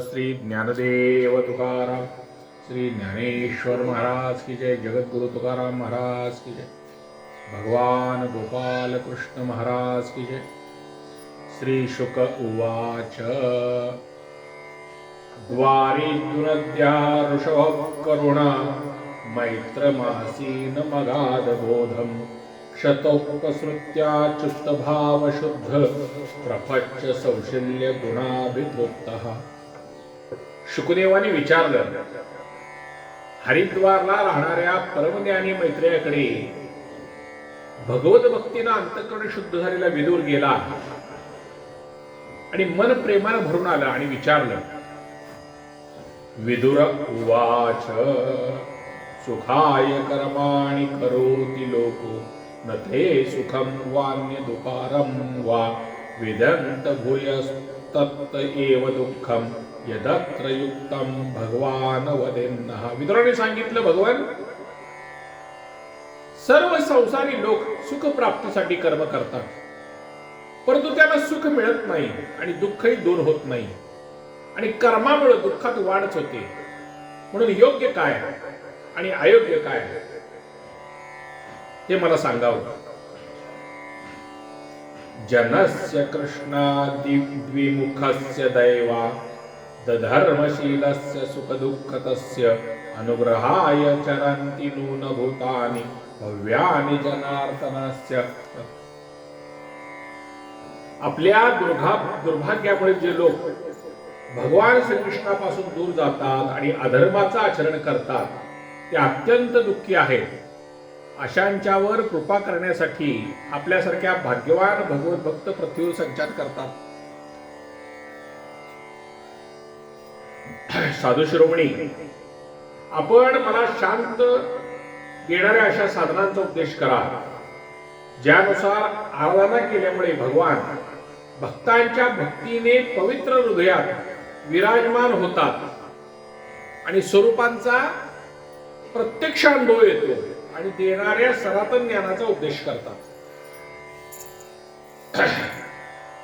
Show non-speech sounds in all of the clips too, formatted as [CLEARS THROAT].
श्री ज्ञानदेव तुकाराम। श्री ज्ञानेश्वर महाराज की जय जगद्गुरु तुकाराम महाराज की जय। भगवान गोपाल कृष्ण महाराज की जय। श्री शुक उवाच। द्वारी दुनद्या ऋषभ करुणा मैत्रमासीन मगाध प्रपच्च शतोपसृत्या शुकदेवाने विचारलं हरिद्वारला राहणाऱ्या परमज्ञानी मैत्रेयाकडे भगवत भक्तीनं अंतकरण शुद्ध झालेला विदूर गेला आणि मन प्रेमानं भरून आलं आणि विचारलं विदुर उवाच सुखाय कर्माणि करोति लोको न ते सुखं वान्य दुकारं वा विदन्त भूयस्तत्त एव दुःखं यदत्रयुक्तम भगवान वदेन्नः विदुराने सांगितलं भगवान सर्व संसारी लोक सुख प्राप्तीसाठी कर्म करतात. परंतु त्यांना सुख मिळत नाही आणि दुःखही दूर होत नाही. आणि कर्मामुळे दुःखात वाढच होते. म्हणून योग्य काय आणि अयोग्य काय? हे मला सांगावं. जनस्य कृष्णादिद्विमुखस्य दैवा दधर्मशीलस्य सुखदुःखतस्य अनुग्रहाय चरन्ति नूनभूतानि भव्यानि जनार्दनस्य। आपल्या दुर्घा दुर्भाग्यामुळे जे लोक भगवान श्रीकृष्णापासून दूर जातात आणि अधर्माचं आचरण करतात ते अत्यंत दुःखी आहेत. अशांच्यावर कृपा करण्यासाठी आपल्यासारख्या भाग्यवान भगवत भक्त पृथ्वीवर संचार करतात. साधू शिरोमणी आपण मला शांत देणाऱ्या अशा साधनांचा उपदेश करा ज्यानुसार आराधना केल्यामुळे भगवान भक्तांच्या भक्तीने पवित्र हृदयात विराजमान होतात आणि स्वरूपांचा प्रत्यक्ष अनुभव येतो आणि देणाऱ्या सनातन ज्ञानाचा उपदेश करतात.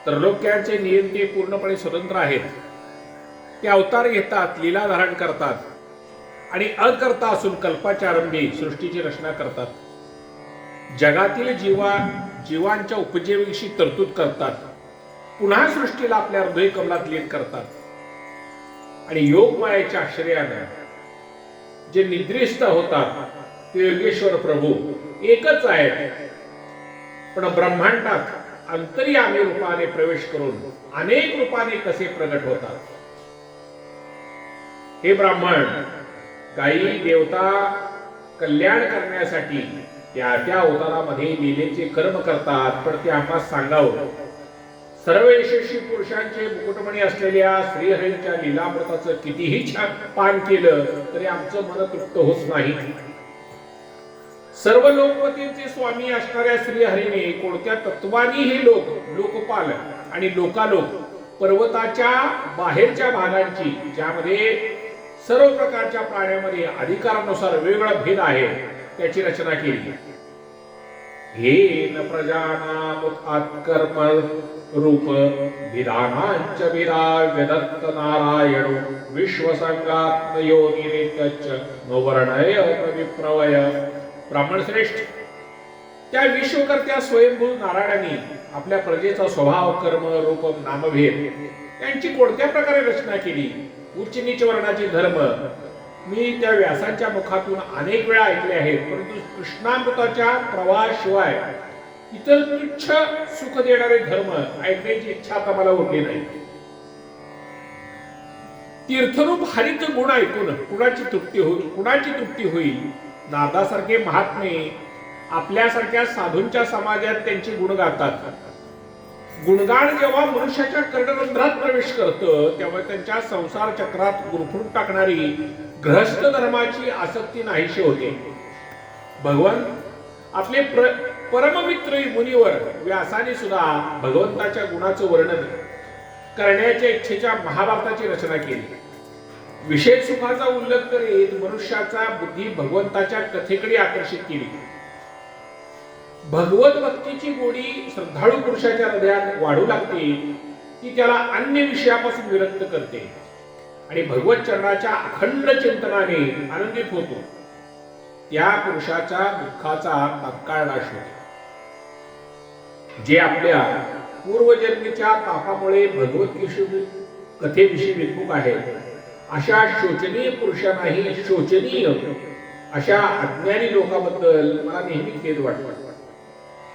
तर लोक्यांचे नियंते पूर्णपणे स्वतंत्र आहेत. ते अवतार घेतात लीला धारण करतात. आणि अकर्ता असून कल्पाच्या आरंभी सृष्टीची रचना करतात. जगातील जीवा जीवांच्या उपजीविकेशी तरतूद करतात. पुन्हा सृष्टीला आपल्या हृदय कमलात लीन करतात. आणि योगमायाच्या आश्रयानं जे निद्रिस्त होतात ते योगेश्वर प्रभू एकच आहेत. पण ब्रह्मांडात अंतर्यामी रूपाने प्रवेश करून अनेक रूपाने कसे प्रगट होतात? हे ब्राह्मण काही देवता कल्याण करण्यासाठी त्या त्या अवतारामध्ये लिलेचे कर्म करतात. पण ते आम्हाला सांगावं. सर्व यशस्वी पुरुषांचे मुकुटमणी असलेल्या श्रीहरीच्या लिलामृताचं कितीही छान पान केलं तरी आमचं मन तृप्त होत नाही. सर्व लोकपतींचे स्वामी असणाऱ्या श्रीहरीने कोणत्या तत्वानी हे लोक लोकपाल आणि लोकालोक पर्वताच्या बाहेरच्या भागांची ज्यामध्ये सर्व प्रकारच्या प्राण्यामध्ये अधिकारानुसार वेगळा भेद आहे त्याची रचना केली. हे न प्रजानामुत्कर्म रूप विधानांच विरा व्यदत्त नारायण विश्वसंगात्म योनिरेतच नोवर्णय विप्रवय ब्राह्मण श्रेष्ठ त्या विश्वकर्त्या स्वयंभू नारायणाने आपल्या प्रजेचा स्वभाव कर्म रूप नामभेद यांची कोणत्या प्रकारे रचना केली? उच्च नीच वर्णाचे धर्म. मी त्या व्यासांच्या मुखातून अनेक वेळा ऐकले आहेत परंतु कृष्णामृताच्या प्रवाहाशिवाय इतर तुच्छ सुख देणारे धर्म ऐकण्याची इच्छा आता मला उरली नाही. तीर्थरूप हरित गुण ऐकून कुणाची तृप्ती होईल कुणाची तृप्ती होईल? दादासारखे महात्मे आपल्यासारख्या साधूंच्या समाजात त्यांची गुण गातात. गुणगान जेव्हा मनुष्याच्या कर्णरंध्रात प्रवेश करतं तेव्हा त्यांच्या संसार चक्रात गुरफून टाकणारी ग्रहस्थ धर्माची आसक्ती नाहीशी होते. भगवान आपले प्र परममित्र मुनीवर व्यासाने सुद्धा भगवंताच्या गुणाचं वर्णन करण्याच्या इच्छेच्या महाभारताची रचना केली. विशेष सुखाचा उल्लेख करीत मनुष्याचा बुद्धी भगवंताच्या कथेकडे आकर्षित केली. भगवत भक्तीची गोडी श्रद्धाळू पुरुषाच्या हृदयात वाढू लागते ती त्याला अन्य विषयापासून विरक्त करते. आणि भगवत चरणाच्या अखंड चिंतनाने आनंदित होतो. त्या पुरुषाच्या दुःखाचा तात्काळ नाश होतो. जे आपल्या पूर्वजन्मीच्या पापामुळे भगवत कथेविषयी विकूक आहेत अशा शोचनीय पुरुषांनाही शोचनीय अशा अज्ञानी लोकांबद्दल मला नेहमी खेद वाटतो.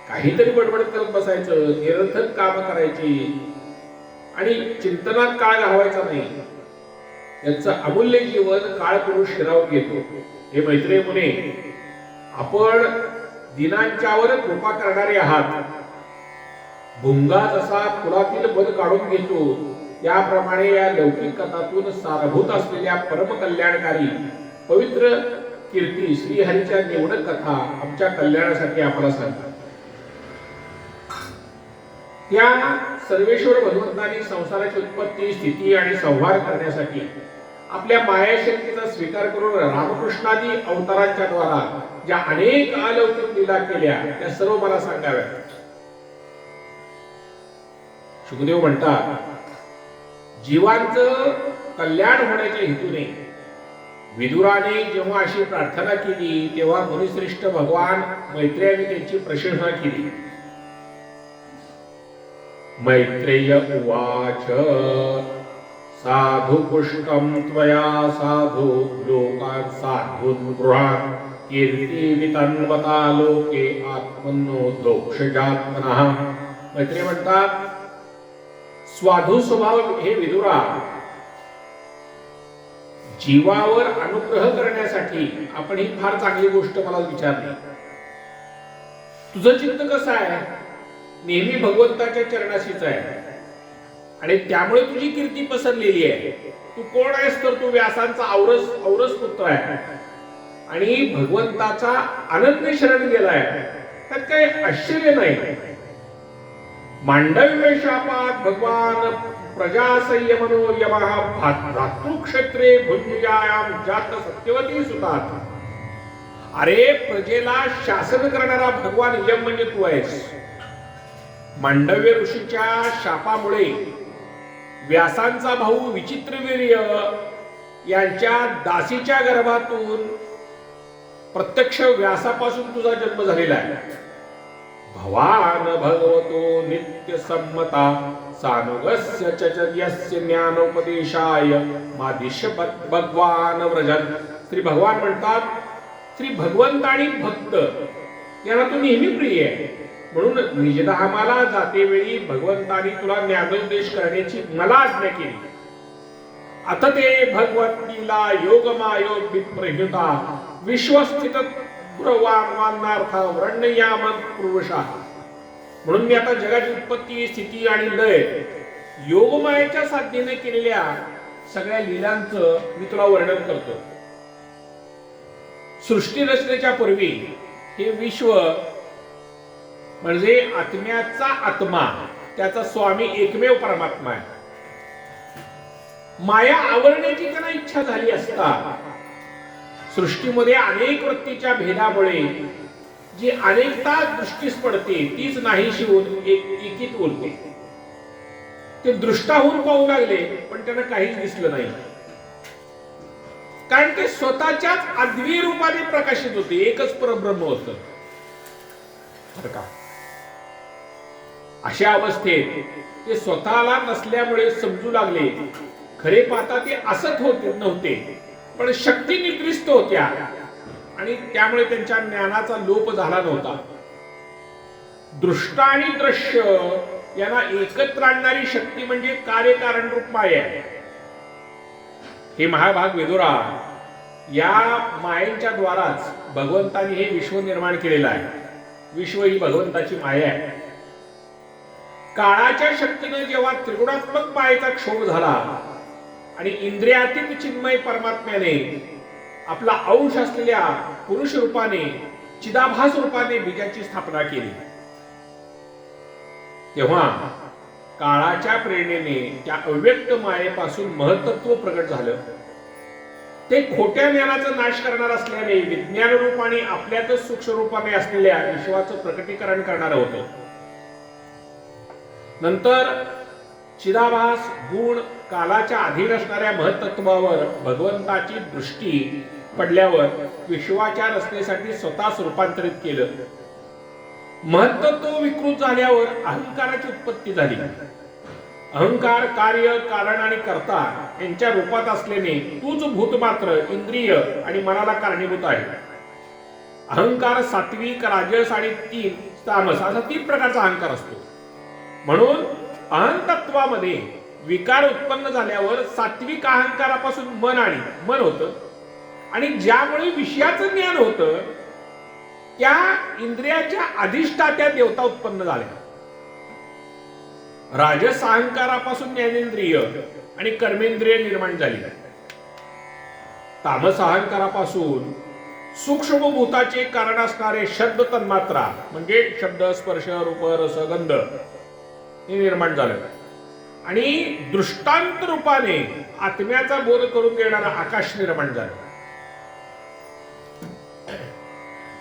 काहीतरी बडबड करत बसायचं निरर्थक काम करायची. आणि चिंतनात काळ घालवायचा नाही. त्यांचं अमूल्य जीवन काळ पुरुष शिराव घेतो. हे मैत्री मुने आपण दिनांच्यावर कृपा करणारे आहात. भुंगा जसा फुलातील बद काढून घेतो त्याप्रमाणे या लौकिक कथातून सारभूत असलेल्या परमकल्याणकारी पवित्र कीर्ती श्रीहरीच्या निवडक कथा आमच्या कल्याणासाठी आम्हाला सांगतात त्या सर्वेश्वर भगवंतांनी संसाराची उत्पत्ती स्थिती आणि संहार करण्यासाठी आपल्या मायाशक्तीचा स्वीकार करून रामकृष्णादी अवतारांच्या द्वारा ज्या अनेक अलौकिक लीला केल्या त्या सर्व मला सांगाव्या सुखदेव म्हणतात जीवांचं कल्याण होण्याच्या हेतूने विदुराने जेव्हा अशी प्रार्थना केली तेव्हा मुनिश्रेष्ठ भगवान मैत्रेयाने त्यांची प्रशंसा केली. मैत्रेय उवाच। साधुपुष्टं त्वया साधु लोकात् साधून् गृहात् कीर्तीवितन्वता लोके आत्मनो दोक्षजात्मनः। मैत्री म्हणतात स्वाधू स्वभाव हे विदुरा जीवावर अनुग्रह करण्यासाठी आपण ही फार चांगली गोष्ट मला विचारली. तुझं चित्त कसं आहे? नेहमी भगवंताच्या चरणाशीच आहे. आणि त्यामुळे तुझी कीर्ती पसरलेली आहे. तू कोण आहेस तर तू व्यासांचा औरस औरस पुत्र आहे. आणि भगवंताचा अनन्य शरण गेलाय. त्यात काही आश्चर्य नाही. मांडव्य शापात भगवान प्रजा संयमनो यमः भातृक्षेत्रे भुंजायाम जात सत्यवती सुतात. अरे प्रजेला शासन करणारा भगवान यम म्हणजे तू आहेस. मांडव्य ऋषीच्या शापामुळे व्यासांचा भाऊ विचित्रवीर्य यांच्या दासीच्या गर्भातून प्रत्यक्ष व्यासापासून तुझा जन्म झालेला आहे. भवान भगवतो नित्य संमता सानुगस्य चचर्यस्य ज्ञानोपदेशाय मादिश भगवान व्रजन. श्री भगवान म्हणतात श्री भगवंत आणि भक्त यांना तू नेहमी प्रिय आहे. म्हणून निजधामाला जातेवेळी भगवंतानी तुला ज्ञानोपदेश करण्याची मला आज्ञा केली. आता ते भगवतीला योगमायोग विप्रहिता विश्वस्थित म्हणून मी आता जगाची उत्पत्ती स्थिती आणि लय योगमायाच्या साधनेने केलेल्या सगळ्या लीलांचं मी तुला वर्णन करतो. सृष्टी रचनेच्या पूर्वी हे विश्व म्हणजे आत्म्याचा आत्मा त्याचा स्वामी एकमेव परमात्मा आहे. माया आवरण्याची त्यांना इच्छा झाली असता सृष्टीमध्ये अनेक वृत्तीच्या भेदामुळे जी अनेकता दृष्टीस पडते तीच नाहीशी होऊन एक एकीत बोलते ते दृष्टाहून पाहू लागले पण त्यांना काहीच दिसलं नाही. कारण ते स्वतःच्याच अद्वी रूपाने प्रकाशित होते एकच परब्रह्म होत. का? अशा अवस्थेत ते स्वतःला नसल्यामुळे समजू लागले. खरे पाहता ते असत होते नव्हते पण शक्ती निद्रिस्त होत्या आणि त्यामुळे त्यांच्या ज्ञानाचा लोप झाला नव्हता. दृष्ट आणि दृश्य यांना एकत्र आणणारी शक्ती म्हणजे कार्यकारण रूप माया. आहे हे महाभाग वेदोरा या मायांच्या द्वाराच भगवंतानी हे विश्व निर्माण केलेलं आहे. विश्व ही भगवंताची माया आहे. काळाच्या शक्तीने जेव्हा त्रिगुणात्मक मायेचा क्षोभ झाला आणि इंद्रियातीत चिन्मय परमात्म्याने आपला अंश असलेल्या पुरुष रूपाने चिदाभास रूपाने बीजाची स्थापना केली. तेव्हा काळाच्या प्रेरणेने त्या अव्यक्त मायेपासून महत्त्व प्रगट झालं. ते खोट्या ज्ञानाचा नाश करणार असल्याने विज्ञान रूपाने आपल्यातच सूक्ष्म रूपाने असलेल्या विश्वाचं प्रकटीकरण करणार होतं. नंतर चिदाभास गुण कालाच्या अधीन असणाऱ्या महत्त्वावर भगवंताची दृष्टी पडल्यावर विश्वाच्या रचनेसाठी स्वतःच रूपांतरित केलं. महत्त्व विकृत झाल्यावर अहंकाराची उत्पत्ती झाली. अहंकार कार्य कारण आणि कर्ता यांच्या रूपात असल्याने तूच भूत मात्र इंद्रिय आणि मनाला कारणीभूत आहे. अहंकार सात्विक राजस आणि तीन तामस असा तीन प्रकारचा अहंकार असतो. म्हणून अहंतत्वामध्ये विकार उत्पन्न झाल्यावर सात्विक अहंकारापासून मन आणि मन होतं. आणि ज्यामुळे विषयाचं ज्ञान होतं त्या इंद्रियाच्या अधिष्ठात्या देवता उत्पन्न झाल्या. राजस अहंकारापासून ज्ञानेंद्रिय आणि कर्मेंद्रिय निर्माण झाली. तामस अहंकारापासून सूक्ष्म भूताचे कारण असणारे शब्द तन्मात्रा म्हणजे शब्द स्पर्श रूप रस गंध हे निर्माण झालं आणि दृष्टांत रूपाने आत्म्याचा बोध करून देणारा आकाश निर्माण झालं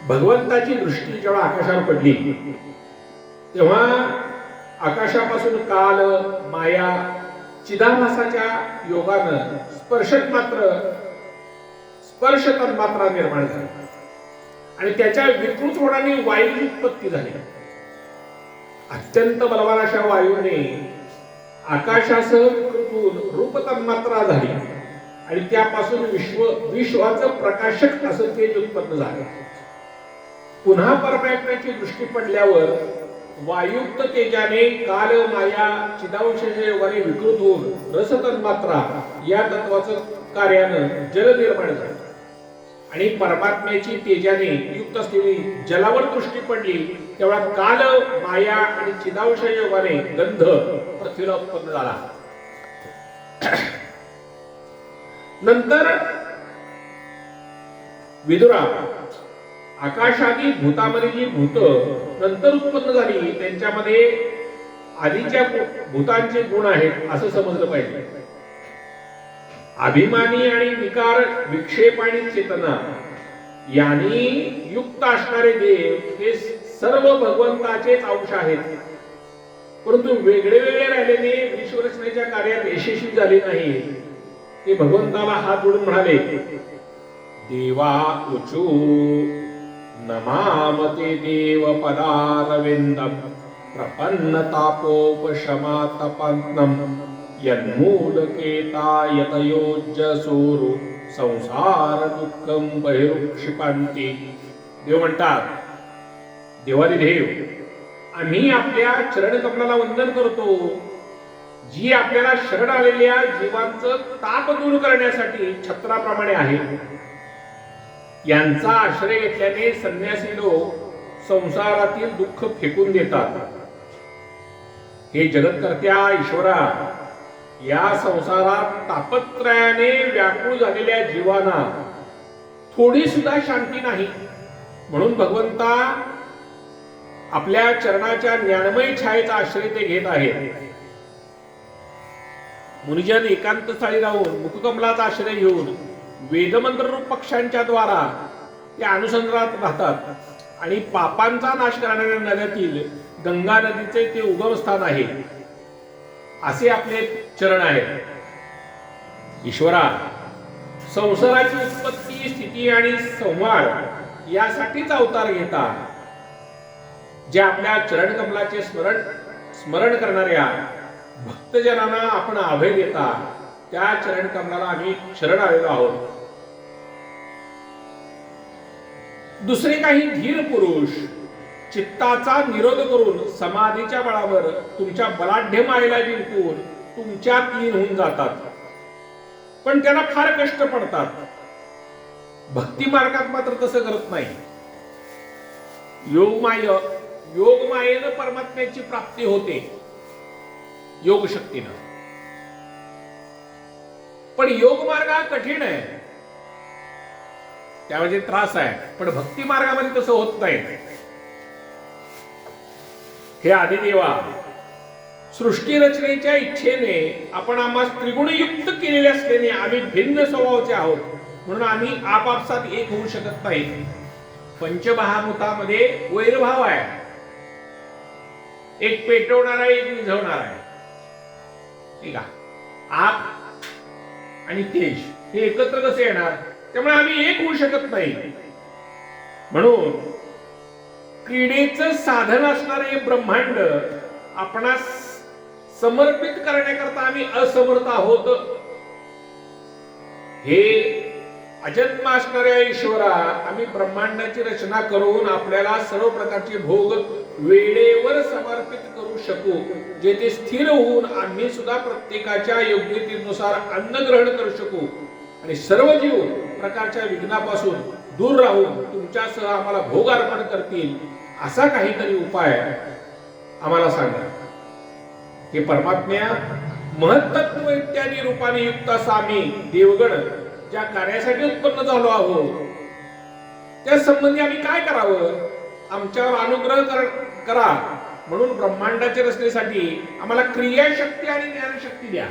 भगवंताची दृष्टी जेव्हा आकाशावर पडली तेव्हा आकाशापासून काल माया चिदाभासाच्या योगानं स्पर्शक मात्र स्पर्श तन्मात्रा निर्माण झाली. आणि त्याच्या विकृत होण्याने वायूची उत्पत्ती झाली. अत्यंत बलवान अशा वायूने आकाशासह विकृत रूप तन्मात्रा झाली. आणि त्यापासून विश्व विश्वाचं प्रकाशक असं तेज उत्पन्न झालं. पुन्हा परमात्म्याची दृष्टी पडल्यावर वायुक्त तेजाने काल माया चिदांशे योगाने विकृत होऊन रसतन्मात्रा या तत्वाचं कार्यानं जल निर्माण झालं. आणि परमात्म्याची तेजाने युक्त असलेली जलावर दृष्टी पडली तेव्हा काल माया आणि चिदांश योगाने गंध पृथ्वीला उत्पन्न झाला. नंतर विदुरा आकाशादी भूतामध्ये जी भूत नंतर उत्पन्न झाली त्यांच्यामध्ये आधीच्या भूतांचे गुण आहेत असं समजलं पाहिजे. अभिमानी आणि विकार विक्षेप आणि चेतना यांनी युक्त असणारे देव हे सर्व भगवंताचेच अंश आहेत. परंतु वेगळे वेगळे राहिलेले विश्वरचनेच्या कार्यात यशस्वी झाले नाही. ते भगवंताला हात जोडून म्हणाले देवा उचू नमामते देव पदारविंदम प्रपन्न तापोपशमा तपान्नम यन्मूलकेता यतयोज्यसूरु संसार दुःखम बहिरुक्षिपांती देव म्हणतात देवादिदेव आम्ही आपल्या चरण कमलाला वंदन करतो. जी आपल्याला शरण आलेल्या जीवांचं ताप दूर करण्यासाठी छत्राप्रमाणे आहे. यांचा आश्रय घेतल्याने संन्यासी लोक संसारातील दुःख फेकून देतात. हे जगतकर्त्या ईश्वरा या संसारात तापत्रयाने व्याकुळ झालेल्या जीवांना थोडी सुद्धा शांती नाही. म्हणून भगवंता आपल्या चरणाच्या ज्ञानमय छायेचा आश्रय ते घेत आहेत. मुनिजन एकांत स्थळी राहून मुखकमलाचा आश्रय घेऊन वेदमंत्र रूप पक्षांच्या द्वारा ते अनुसंधानात राहतात आणि पापांचा नाश करणाऱ्या नद्यातील गंगा नदीचे ते उगमस्थान आहे. असे आपले चरण आहेत ईश्वरा संसाराची उत्पत्ती स्थिती आणि संवाद यासाठीच अवतार घेता. जे आपल्या चरण कमलाचे स्मरण स्मरण करणाऱ्या भक्तजनांना आपण अभय देता त्या चरण कमलाला आम्ही शरण आलेलो आहोत. दुसरे काही धीर पुरुष चित्ताचा निरोध करून समाधीच्या बळावर तुमच्या बलाढ्य मायेला जिंकून तुमच्यात लीन होऊन जातात. पण त्यांना फार कष्ट पडतात. भक्ती मार्गात मात्र तसं करत नाही. योगमाय योग मायेनं परमात्म्याची प्राप्ती होते. योग शक्तीनं. पण योग मार्ग हा कठीण आहे. त्यामध्ये त्रास आहे पण भक्ती मार्गामध्ये तसं होत नाही. हे आदिदेवा सृष्टी रचनेच्या इच्छेने आपण आम्हा त्रिगुणयुक्त केलेले असल्याने आम्ही भिन्न स्वभावचे आहोत. म्हणून आम्ही आपापसात एक होऊ शकत नाही. पंचमहाभूतामध्ये वैरभाव आहे. एक पेटवणारा एक विझवणारा आहे. ठीक आहे? आप आणि तेज हे एकत्र कसे येणार? त्यामुळे आम्ही एक होऊ शकत नाही. म्हणून क्रीडेचं साधन असणारे हे ब्रह्मांड आपणास समर्पित करण्याकरता आम्ही असमर्थ आहोत. हे अजन्म असणाऱ्या ईश्वरा आम्ही ब्रह्मांडाची रचना करून आपल्याला सर्व प्रकारचे भोग वेळेवर समर्पित करू शकू जे ते स्थिर होऊन आम्ही सुद्धा प्रत्येकाच्या योग्यतेनुसार अन्न ग्रहण करू शकू. आणि सर्व जीव प्रकारच्या विघ्नापासून दूर राहून तुमच्यासह आम्हाला भोग अर्पण करतील असा काहीतरी उपाय आम्हाला सांगा. हे परमात्म्या महत्त्व इत्यादी रूपाने युक्त असा आम्ही देवगण ज्या कार्यासाठी उत्पन्न झालो आहोत त्या संबंधी आम्ही काय करावं? आमच्यावर अनुग्रह कर- करा. म्हणून ब्रह्मांडाच्या रचनेसाठी आम्हाला क्रियाशक्ती आणि ज्ञानशक्ती द्या.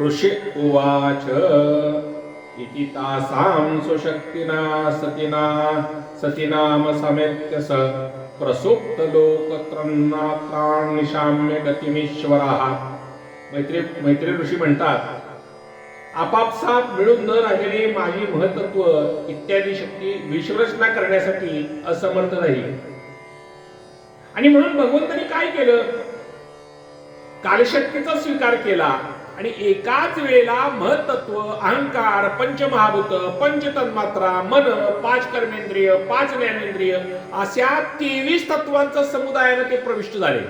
ऋषी उवाच इति तासां सुशक्तिना सतीना सतिनाम समेत्य स प्रसुप्त लोकत्रन्नात्रान् निशाम्य मैत्री मैत्री ऋषी म्हणतात आपापसात मिळून न राहिलेले माझी महत्त्व इत्यादी शक्ती विश्वरचना करण्यासाठी असमर्थ राहील आणि म्हणून भगवंतांनी काय केलं? कालशक्तीचा स्वीकार केला. आणि एकाच वेळेला महत्त्व अहंकार पंचमहाभूत पंचतन्मात्रा मन पाच कर्मेंद्रिय पाच ज्ञानेंद्रिय अशा तेवीस तत्वांचा समुदायानं ते प्रविष्ट झाले.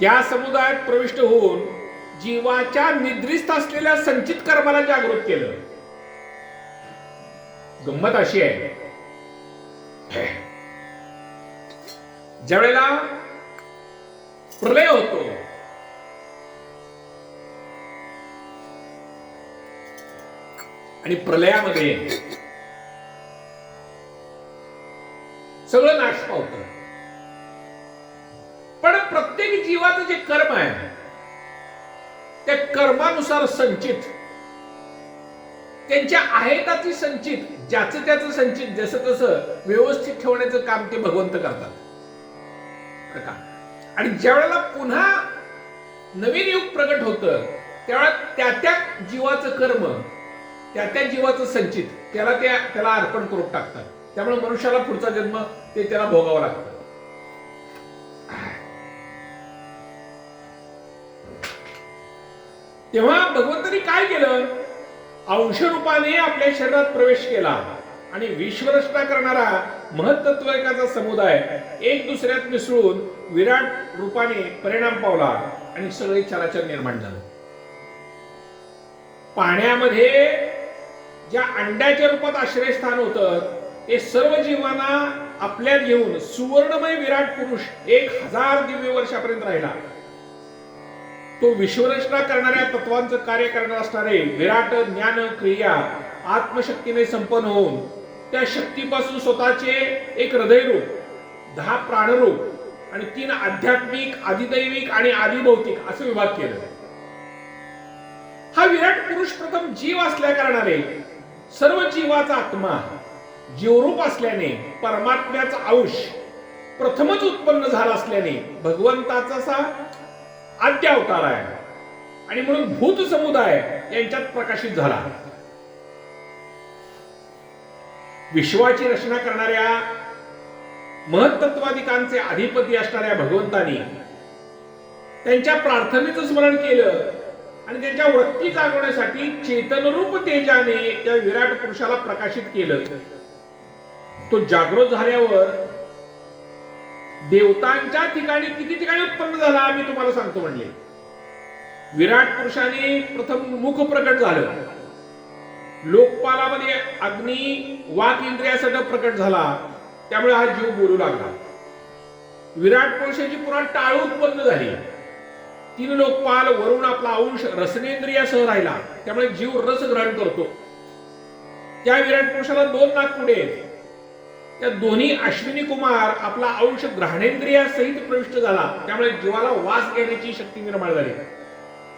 त्या समुदायात प्रविष्ट होऊन जीवाच्या निद्रिस्त असलेल्या संचित कर्माला जागृत केलं. गंमत अशी आहे. ज्यावेळेला प्रलय होतो आणि प्रलयामध्ये सगळं नाश पावत पण प्रत्येक जीवाचं जे कर्म आहे त्या कर्मानुसार संचित त्यांच्या आहेताची संचित ज्याचं त्याचं संचित जसं तसं व्यवस्थित ठेवण्याचं काम ते भगवंत करतात का? आणि ज्यावेळेला पुन्हा नवीन युग प्रगट होतं त्यावेळेला त्या त्या जीवाचं कर्म त्या त्या जीवाचं संचित. त्याला त्या त्याला अर्पण करून टाकतात. त्यामुळे मनुष्याला पुढचा जन्म ते त्याला भोगावा लागतं. तेव्हा भगवंतानी काय केलं? अंश रूपाने आपल्या शरीरात प्रवेश केला. आणि विश्वरचना करणारा महत्त्वत्वकाचा समुदाय एक दुसऱ्यात मिसळून विराट रूपाने परिणाम पावला आणि सगळे चराचर निर्माण झालं. पाण्यामध्ये ज्या अंड्याच्या रूपात आश्रयस्थान होतं ते सर्व जीवांना आपल्यात घेऊन सुवर्णमय विराट पुरुष एक हजार दिव्य वर्षापर्यंत राहिला. तो विश्वरचना करणाऱ्या तत्वांचं कार्य करणार असणारे विराट ज्ञान क्रिया आत्मशक्तीने संपन्न होऊन त्या शक्तीपासून स्वतःचे एक हृदयरूप दहा प्राणरूप आणि तीन आध्यात्मिक आदिदैविक आणि आदिभौतिक असं विभाग केलं. हा विराट पुरुष प्रथम जीव असल्या कारणाने सर्व जीवाचा आत्मा जीवरूप असल्याने परमात्म्याचा अंश प्रथमच उत्पन्न झाला असल्याने भगवंताचा असा आद्य अवतार आहे. आणि म्हणून भूत समुदाय यांच्यात प्रकाशित झाला. विश्वाची रचना करणाऱ्या महत्त्वाधिकांचे अधिपती असणाऱ्या भगवंतानी त्यांच्या प्रार्थनेचं स्मरण केलं. आणि त्यांच्या वृत्ती जागवण्यासाठी चेतनरूप तेजाने त्या विराट पुरुषाला प्रकाशित केलं. तो जागृत झाल्यावर देवतांच्या ठिकाणी किती ठिकाणी उत्पन्न झाला मी तुम्हाला सांगतो म्हणले. विराट पुरुषाने प्रथम मुख प्रकट झालं. लोकपालामध्ये अग्नी वाक इंद्रियासह प्रकट झाला. त्यामुळे हा जीव बोलू लागला. विराट पुरुषाची पुरा टाळू उत्पन्न झाली. तीन लोकपाल वरून आपला अंश रसनेंद्रियासह राहिला. त्यामुळे जीव रस ग्रहण करतो. त्या विराट पुरुषाला दोन नागपुडे आहेत त्या दोन्ही अश्विनी कुमार आपला अंश ग्रहणेंद्रियासहित प्रविष्ट झाला. त्यामुळे जीवाला वास घेण्याची शक्ती निर्माण झाली.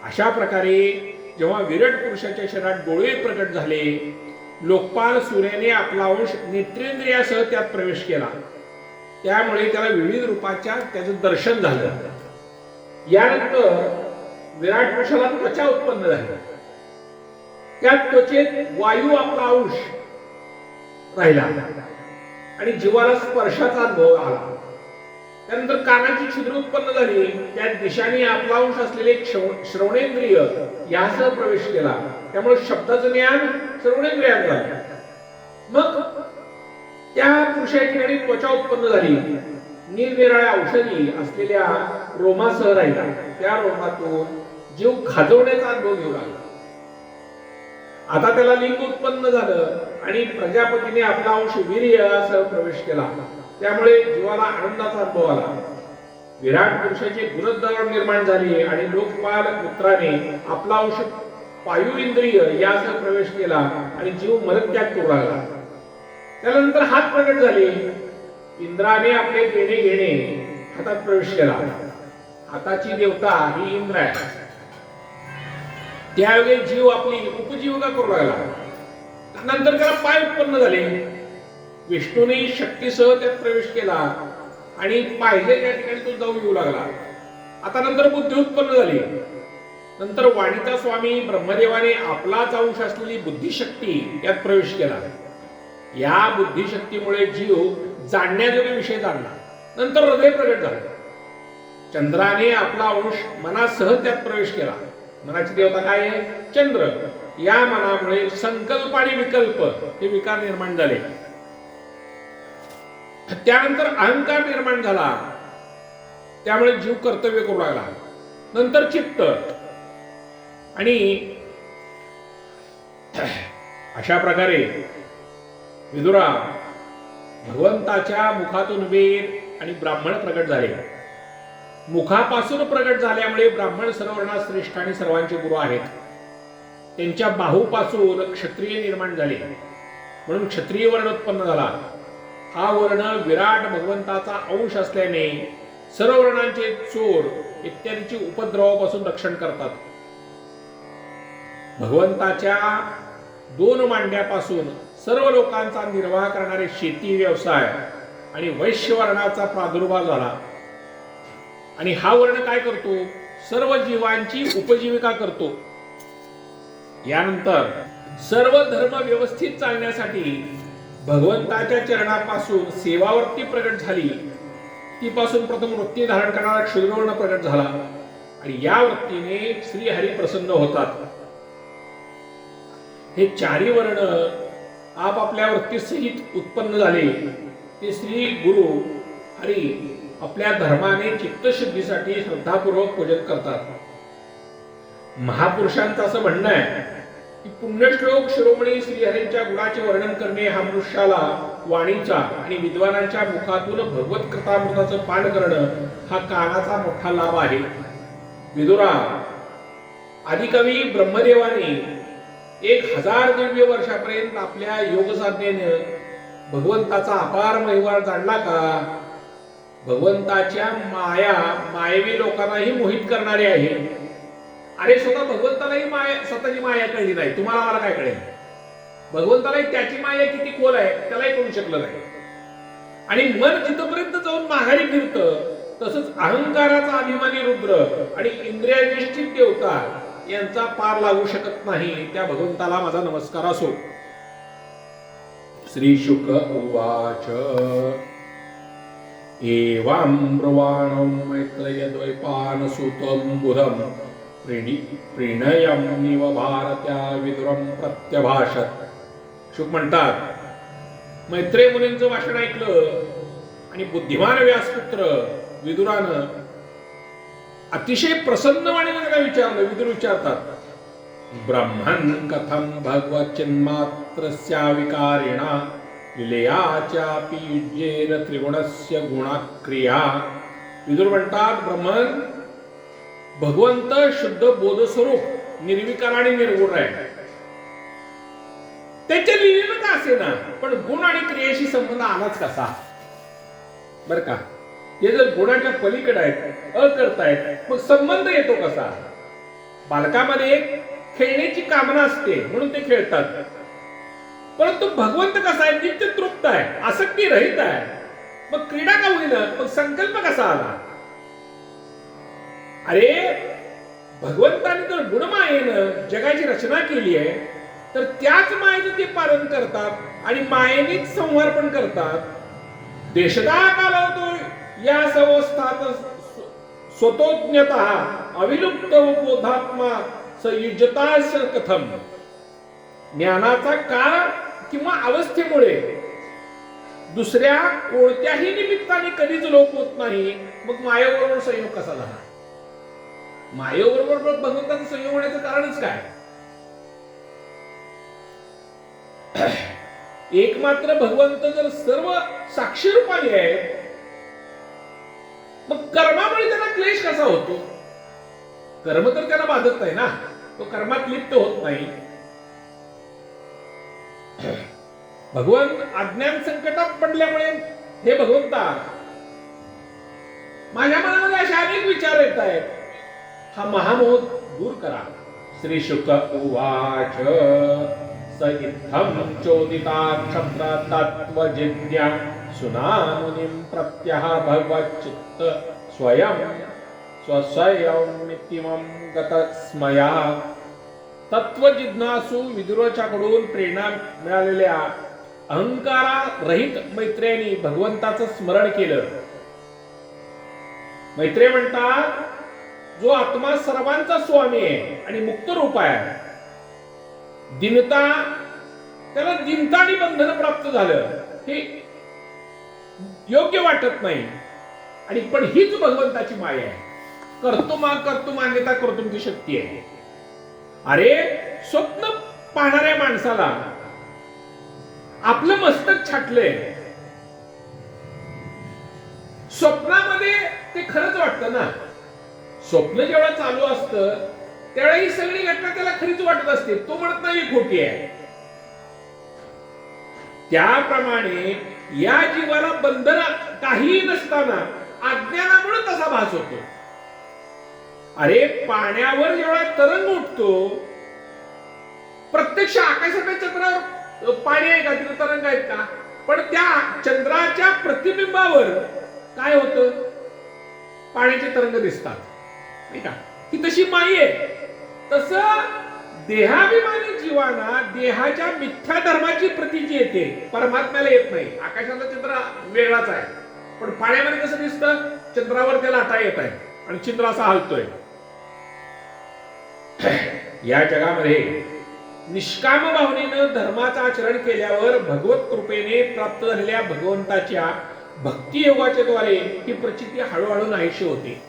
अशा प्रकारे जेव्हा विराट पुरुषाच्या शरीरात डोळे प्रकट झाले लोकपाल सूर्याने आपला अंश नेत्रेंद्रियासह त्यात प्रवेश केला. त्यामुळे त्याला विविध रूपाच्या त्याचं दर्शन झालं. यानंतर विराट पुरुषाला त्वचा उत्पन्न झाली. त्या त्वचेत वायू आपला अंश राहिला. आणि जीवाला स्पर्शाचा अनुभव आला. त्यानंतर कानाची छिद्र उत्पन्न झाली. त्या दिशाने आपला अंश असलेले श्रवणेंद्रिय यासह प्रवेश केला. त्यामुळे शब्दाचं ज्ञान श्रवणेंद्रियात झालं. मग त्या पुरुषाच्या ठिकाणी त्वचा उत्पन्न झाली. निरनिराळ्या औषधी असलेल्या रोमासह राहिला. त्या रोमातून जीव खाजवण्याचा अनुभव घेऊ लागला आता त्याला लिंग उत्पन्न झालं आणि प्रजापतीने आपला अंश वीर्यासह प्रवेश केला. त्यामुळे जीवाला आनंदाचा अनुभव आला. विराट पुरुषाचे गुणोद्धारण निर्माण झाले आणि लोकपाल पुत्राने आपला अंश पायू इंद्रिय यासह प्रवेश केला आणि जीव मलत्याग करू लागला. त्यानंतर हात प्रगट झाले. इंद्राने आपले देणे घेणे हातात प्रवेश केला. हाताची देवता ही इंद्र आहे. त्यावेळी जीव आपली उपजीविका करू लागला. नंतर त्याला पाय उत्पन्न झाले. विष्णूने शक्तीसह त्यात प्रवेश केला आणि पाहिजे त्या ठिकाणी तो जाऊ येऊ लागला. आता नंतर बुद्धी उत्पन्न झाली. नंतर वाणीचा स्वामी ब्रह्मदेवाने आपलाच अंश असलेली बुद्धिशक्ती यात प्रवेश केला. या बुद्धिशक्तीमुळे जीव जाणण्याजोगे विषय जाणला नंतर हृदय प्रगट झालं. चंद्राने आपला अंश मनासह त्यात प्रवेश केला. मनाची देवता काय आहे? चंद्र. या मनामुळे संकल्प आणि विकल्प हे विकार निर्माण झाले. त्यानंतर अहंकार निर्माण झाला. त्यामुळे जीव कर्तव्य करू लागला. नंतर चित्त. आणि अशा प्रकारे विदुरा भगवंताच्या मुखातून वेद आणि ब्राह्मण प्रगट झाले. मुखापासून प्रगट झाल्यामुळे ब्राह्मण सर्वांना श्रेष्ठ आणि सर्वांचे गुरु आहेत. त्यांच्या बाहूपासून क्षत्रिय निर्माण झाले. म्हणून क्षत्रिय वर्ण उत्पन्न झाला. हा वर्ण विराट भगवंताचा अंश असल्याने सर्व वर्णांचे चोर इत्यादीची उपद्रवापासून रक्षण करतात. भगवंताच्या दोन मांड्यापासून सर्व लोकांचा निर्वाह करणारे शेती व्यवसाय आणि वैश्य वर्णाचा प्रादुर्भाव झाला. आणि हा वर्ण काय करतो? सर्व जीवांची उपजीविका करतो. यानंतर सर्व धर्म व्यवस्थित चालण्यासाठी भगवंताच्या चरणापासून सेवावृत्ती प्रगट झाली. ती पासून प्रथम वृत्ती धारण करणारा क्षुद्रवर्ण प्रगट झाला. आणि या वृत्तीने श्रीहरी प्रसन्न होतात. हे चारी वर्ण आपापल्या वृत्तीसहित उत्पन्न झाले. ते श्री गुरु हरी आपल्या धर्माने चित्तशुद्धीसाठी श्रद्धापूर्वक पूजन करतात. महापुरुषांचं असं म्हणणं आहे की पुण्यश्लोक शिरोमणी श्रीहरींच्या गुणाचे वर्णन करणे हा मनुष्याला वाणीचा आणि विद्वानांच्या मुखातून भगवत कथामृताचं पान करणं हा कानाचा मोठा लाभ आहे. विदुरा आदिकवी ब्रह्मदेवाने एक हजार दिव्य वर्षापर्यंत आपल्या योगसाधनेनं भगवंताचा अपार महिवाळ जाणला का? भगवंताच्या माया मायवी लोकांनाही मोहित करणारी आहे. अरे स्वतः भगवंतालाही माया स्वतःची माया कळली नाही. तुम्हाला मला काय कळेल? भगवंतालाही त्याची माया किती खोल आहे त्यालाही कळू शकलं नाही. आणि मन जिथपर्यंत जाऊन माघारी फिरतं तसंच अहंकाराचा अभिमानी रुद्र आणि इंद्रियाधिष्ठित देवता यांचा पार लागू शकत नाही. त्या भगवंताला माझा नमस्कार असो. श्री शुक उवाच. एवं ब्रुवाणं मैत्रयद्वैपानसुतं बुधं प्रीणि प्रीणयं निव भारत्या विदुरं प्रत्यभाषत. शुक म्हणतात मैत्रेय मुनींचं भाषण ऐकलं आणि बुद्धिमान व्यासपुत्र विदुरानं अतिशय प्रसन्नवाणे त्याला विचारलं विदुर विचारतात ब्रह्मन् कथं भगवच्चिन्मात्रस्या विकारिणा? लिलयाचापि पीजेन त्रिगुणस्य गुणाक्रिया। विदुर म्हणतात ब्रह्मन भगवंत शुद्ध बोधस्वरूप निर्विकार आणि निर्गुण आहे. त्याच्या लिहिलेलं का असे ना पण गुण आणि क्रियेशी संबंध आलाच कसा? बर का? हे जर गुणाच्या पलीकडे आहेत अकर्तायत मग संबंध येतो कसा? बालकामध्ये एक खेळण्याची कामना असते म्हणून ते खेळतात. परंतु भगवंत कसा आहे? नित्य तृप्त आहे आसक्ती रहित आहे. मग क्रीडा का होईना? मग संकल्प कसा आला? अरे भगवंताने जर गुणमायेनं जगाची रचना केली आहे तर त्याच मायेचं ते पालन करतात आणि मायेनेच संहार पण करतात. देशदा कालावतो या संस्थात स्वतोज्ञत अविलुप्त बोधात्मा संयुजता कथम. ज्ञानाचा काळ किंवा अवस्थेमुळे दुसऱ्या कोणत्याही निमित्ताने कधीच लोप होत नाही. मग मायेबरोबर संयोग कसा झाला? मायेबरोबर भगवंताचा संयोग होण्याचं कारणच काय? [CLEARS THROAT] एकमात्र भगवंत जर सर्व साक्षी रूपाने आहे मग कर्मामुळे त्याला क्लेश कसा होतो? कर्म तर त्याला बाधत नाही ना? तो कर्मात लिप्त होत नाही. भगवंत अज्ञान संकटात पडल्यामुळे हे भगवंता माझ्या मनामध्ये असे अनेक विचार येत आहेत. हा महामोह दूर करा. श्री शुक उवाच. स इत्थं चोदिता सुनामुनिं प्रत्यः भगवच्चित्त स्वयं स्वस्वयमितिमं गतस्मया। तत्वजिज्ञासू विदुराच्याकडून प्रेरणा मिळालेल्या अहंकारारहित मैत्रेयांनी भगवंताचं स्मरण केलं। मैत्रेय म्हणतात जो आत्मा सर्वांचा स्वामी आहे आणि मुक्त रूप आहे दिनता त्याला दिनता आणि बंधन प्राप्त झालं हे योग्य वाटत नाही. आणि पण हीच भगवंताची माया आहे. करतो मा करतो मान्यता करतो शक्ती आहे. अरे स्वप्न पाहणाऱ्या माणसाला आपलं मस्तक छाटलंय. स्वप्नामध्ये ते खरंच वाटतं ना. स्वप्न जेव्हा चालू असतं त्यावेळी ही सगळी घटना त्याला खरीच वाटत असते. तो म्हणत नाही ही खोटी आहे. त्याप्रमाणे या जीवाला बंधन काहीही नसताना अज्ञानामुळे तसा भास होतो. अरे पाण्यावर जेव्हा तरंग उठतो प्रत्यक्ष आकाशाच्या चंद्रावर पाणी आहे का? तिथे तरंग आहेत का? पण त्या चंद्राच्या प्रतिबिंबावर काय होतं? पाण्याचे तरंग दिसतात. नाही का? ही तशी माई आहे. तस देहाभिमानी जीवाना देहाच्या मिथ्या धर्माची प्रतीची येते. परमात्म्याला येत नाही. आकाशाचा चंद्र वेगळाच आहे. पण पाण्यामध्ये कसं दिसतं? चंद्रावर त्याला लाटा येत आहे आणि चंद्र असा हलतोय. [CLEARS THROAT] या जगामध्ये निष्काम भावनेनं धर्माचं आचरण केल्यावर भगवत कृपेने प्राप्त झालेल्या भगवंताच्या भक्ती योगाच्या द्वारे ही प्रचिती हळूहळू नाहीशी होते.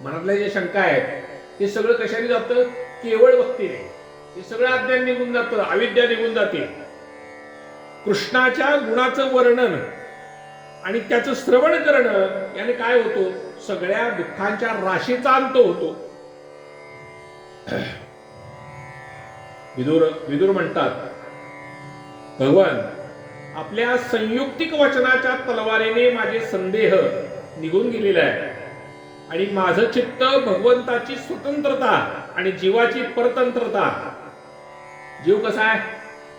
मनातल्या जे शंका आहेत ते सगळं कशाने जातं? केवळ भक्तीने हे सगळं अज्ञान निघून जातं अविद्या निघून जाते. कृष्णाच्या गुणाचं वर्णन आणि त्याचं श्रवण करणं याने काय होतो? सगळ्या दुःखांच्या राशीचा अंत होतो. [CLEARS THROAT] विदुर विदुर म्हणतात भगवान आपल्या संयुक्तिक वचनाच्या तलवारीने माझे संदेह निघून गेलेले आहे. आणि माझं चित्त भगवंताची स्वतंत्रता आणि जीवाची परतंत्रता. जीव कसा आहे?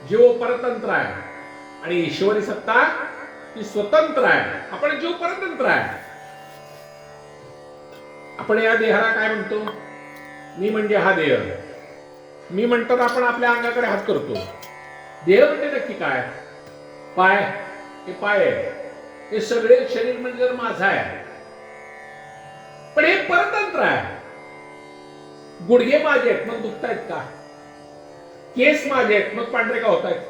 जीव परतंत्र आहे. आणि ईश्वरी सत्ता ही स्वतंत्र आहे. आपण जीव परतंत्र आहे. आपण या देहाला काय म्हणतो? मी म्हणजे हा देह. मी म्हणतात आपण आपल्या अंगाकडे हात करतो. देह म्हणजे नक्की काय? पाय. हे पाय आहे. हे सगळे शरीर म्हणजे जर माझा आहे. पण हे परतंत्र आहे. गुडघे माझे आहेत मग दुखतायत का? केस माझे आहेत मग पांढरे का होत आहेत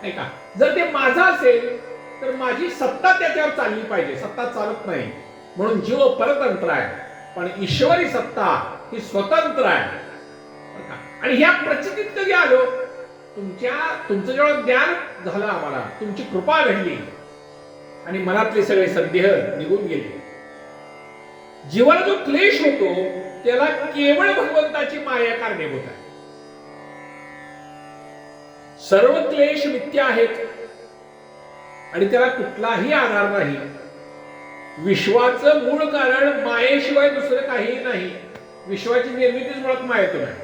नाही का? जर ते माझं असेल तर माझी सत्ता त्याच्यावर चालली पाहिजे. सत्ता चालत नाही. म्हणून जीव परतंत्र आहे. पण ईश्वरी सत्ता ही स्वतंत्र आहे. का? आणि ह्या प्रचितीत कधी आलो? तुमच्या तुमचं जेव्हा ज्ञान झालं आम्हाला तुमची कृपा घडली. आणि मनातले सगळे संदेह निघून गेले. जीवाला जो क्लेश होतो त्याला केवळ भगवंताची माया कारणीभूत आहे सर्व क्लेश मिथ्या आहेत आणि त्याला कुठलाही आधार नाही. विश्वाचं मूळ कारण मायेशिवाय दुसरं काहीही नाही. विश्वाची निर्मितीच मुळात मायेतून आहे.